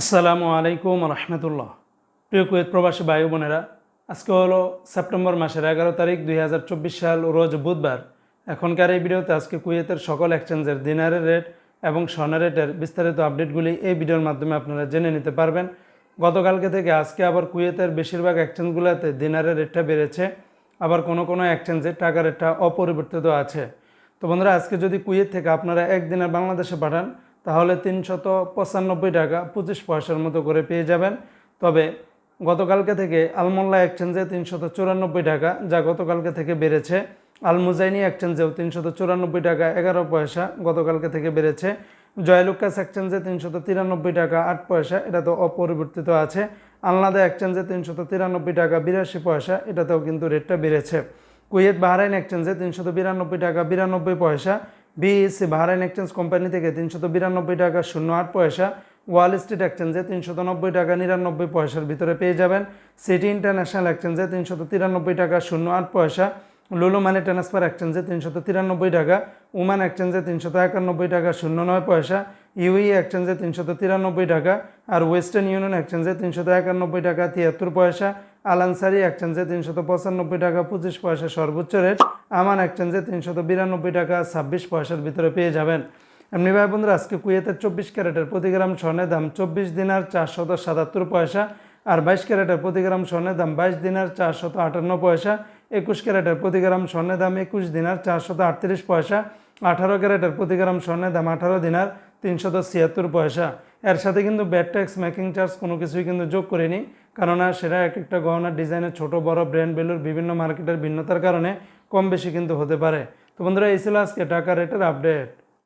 আসসালামু আলাইকুম রহমতুল্লাহ। প্রিয় কুয়েত প্রবাসী ভাই বোনেরা, আজকে হলো সেপ্টেম্বর মাসের এগারো তারিখ দুই হাজার চব্বিশ সাল, রোজ বুধবার। এখনকার এই ভিডিওতে আজকে কুয়েতের সকল এক্সচেঞ্জের দিনারের রেট এবং স্বর্ণের রেটের বিস্তারিত আপডেটগুলি এই ভিডিওর মাধ্যমে আপনারা জেনে নিতে পারবেন। গতকালকে থেকে আজকে আবার কুয়েতের বেশিরভাগ এক্সচেঞ্জগুলোতে দিনারের রেটটা বেড়েছে, আবার কোনো কোনো এক্সচেঞ্জে টাকার রেটটা অপরিবর্তিত আছে। তো বন্ধুরা, আজকে যদি কুয়েত থেকে আপনারা একদিনের বাংলাদেশে পাঠান তাহলে তিনশত পঁচানব্বই টাকা পঁচিশ পয়সার মতো করে পেয়ে যাবেন। তবে গতকালকে থেকে আলমোল্লা এক্সচেঞ্জে তিনশত চুরানব্বই টাকা, যা গতকালকে থেকে বেড়েছে। আলমুজাইনি এক্সচেঞ্জেও তিনশত চুরানব্বই টাকা, এগারো পয়সা গতকালকে থেকে বেড়েছে। জয়লুকাস এক্সচেঞ্জে তিনশত তিরানব্বই টাকা, আট পয়সা, এটা তো অপরিবর্তিত আছে। আলনাদা এক্সচেঞ্জে তিনশত তিরানব্বই টাকা, বিরাশি পয়সা, এটাতেও কিন্তু রেটটা বেড়েছে। কুয়েত বাহরাইন এক্সচেঞ্জে তিনশত বিরানব্বই টাকা, বিরানব্বই পয়সা বিএসসি বাহরাইন এক্সচেঞ্জ কোম্পানি থেকে তিনশত বিরানব্বই টাকা শূন্য আট পয়সা, ওয়াল স্ট্রিট এক্সচেঞ্জে তিনশত নব্বই টাকা নিরানব্বই পয়সার ভিতরে পেয়ে যাবেন। সিটি ইন্টারন্যাশনাল এক্সচেঞ্জে তিনশত তিরানব্বই টাকা শূন্য আট পয়সা, লুলু মানি ট্রান্সফার এক্সচেঞ্জে তিনশত তিরানব্বই টাকা, উমান এক্সচেঞ্জে তিনশত একানব্বই টাকা শূন্য নয় পয়সা, ইউই এক্সচেঞ্জে তিনশত তিরানব্বই টাকা আর ওয়েস্টার্ন ইউনিয়ন এক্সচেঞ্জে তিনশত একানব্বই টাকা তিয়াত্তর পয়সা আলানসারি এক্সচেঞ্জে তিনশত পঁচানব্বই টাকা, পঁচিশ পয়সা সর্বোচ্চ রেট। আমান এক্সচেঞ্জে তিনশত বিরানব্বই টাকা, ছাব্বিশ পয়সার ভিতরে পেয়ে যাবেন। এমনি ভাই বন্ধুরা, আজকে কুয়েতের চব্বিশ ক্যারেটের প্রতি গ্রাম স্বর্ণের দাম চব্বিশ দিনার চারশত সাতাত্তর পয়সা, আর বাইশ ক্যারেটের প্রতি গ্রাম স্বর্ণের দাম বাইশ দিনার চারশত আটান্ন পয়সা, একুশ ক্যারেটের প্রতি গ্রাম স্বর্ণের দাম একুশ দিনার চারশত আটত্রিশ পয়সা, আঠারো ক্যারেটের প্রতি গ্রাম স্বর্ণের দাম আঠারো দিনার তিনশত ছিয়াত্তর পয়সা। এর সাথে কিন্তু ব্যাট ট্যাক্স, মেকিং চার্জ কোনো কিছুই কিন্তু যোগ করিনি। কেননা সেটা এক একটা গহনার ডিজাইনের ছোট, বড় ব্র্যান্ড ভ্যালুর বিভিন্ন মার্কেটের ভিন্নতার কারণে কম বেশি কিন্তু হতে পারে। তো বন্ধুরা, এই ছিল আজকে টাকা রেটের আপডেট